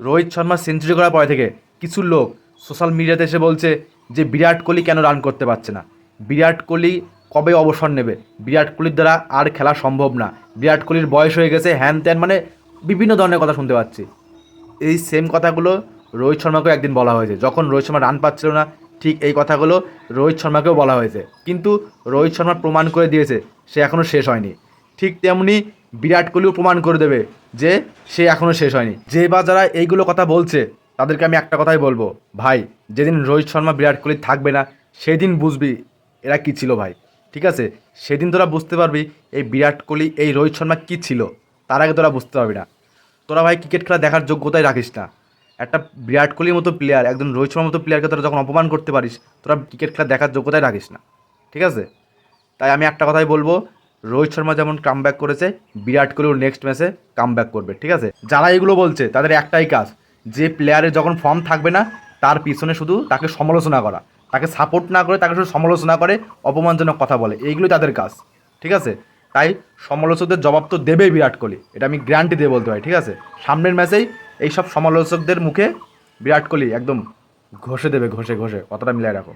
Rohit Sharma century করার পরে থেকে কিছু লোক সোশ্যাল মিডিয়াতে এসে বলছে যে বিরাট কোহলি কেন রান করতে পারছে না? বিরাট কোহলি কবে অবসর নেবে? বিরাট কোহলির দ্বারা আর খেলা সম্ভব না। বিরাট কোহলির বয়স হয়ে গেছে হ্যান ত্যান মানে বিভিন্ন ধরনের কথা শুনতে পাচ্ছি। এই সেম কথাগুলো রোহিত শর্মাকেও একদিন বলা হয়েছে। যখন রোহিত শর্মা রান পাচ্ছিল না, ঠিক এই কথাগুলো রোহিত শর্মাকেও বলা হয়েছে। কিন্তু রোহিত শর্মা প্রমাণ করে দিয়েছে, সে এখনও শেষ হয়নি। ঠিক তেমনি বিরাট কোহলিও প্রমাণ করে দেবে যে সে এখনও শেষ হয়নি। যে বা যারা এইগুলো কথা বলছে, তাদেরকে আমি একটা কথাই বলব। ভাই, যেদিন রোহিত শর্মা বিরাট কোহলি থাকবে না, সেদিন বুঝবি এরা কী ছিল ভাই। ঠিক আছে? সেদিন তোরা বুঝতে পারবি এই বিরাট কোহলি, এই রোহিত শর্মা কী ছিল। তার আগে তোরা বুঝতে পারবি না। তোরা ভাই ক্রিকেট খেলা দেখার যোগ্যতাই রাখিস না। একটা বিরাট কোহলির মতো প্লেয়ার একজন রোহিত শর্মার মতো প্লেয়ারকে তোরা যখন অপমান করতে পারিস, তোরা ক্রিকেট খেলা দেখার যোগ্যতাই রাখিস না। ঠিক আছে? তাই আমি একটা কথাই বলব রোহিত শর্মা যেমন কাম করেছে, বিরাট কোহলিও নেক্সট ম্যাচে কাম করবে, ঠিক আছে? যারা এগুলো বলছে, তাদের একটাই কাজ, যে প্লেয়ারের যখন ফর্ম থাকবে না, তার পিছনে শুধু তাকে সমালোচনা করা। তাকে সাপোর্ট না করে, তাকে শুধু সমালোচনা করে, অপমানজনক কথা বলে, এইগুলোই তাদের কাজ, ঠিক আছে? তাই সমালোচকদের জবাব তো দেবেই বিরাট কোহলি, এটা আমি গ্যারান্টি দিয়ে বলতে পারি, ঠিক আছে? সামনের ম্যাচেই এইসব সমালোচকদের মুখে বিরাট কোহলি একদম ঘষে দেবে, ঘষে ঘষে, কথাটা মিলাই রাখো।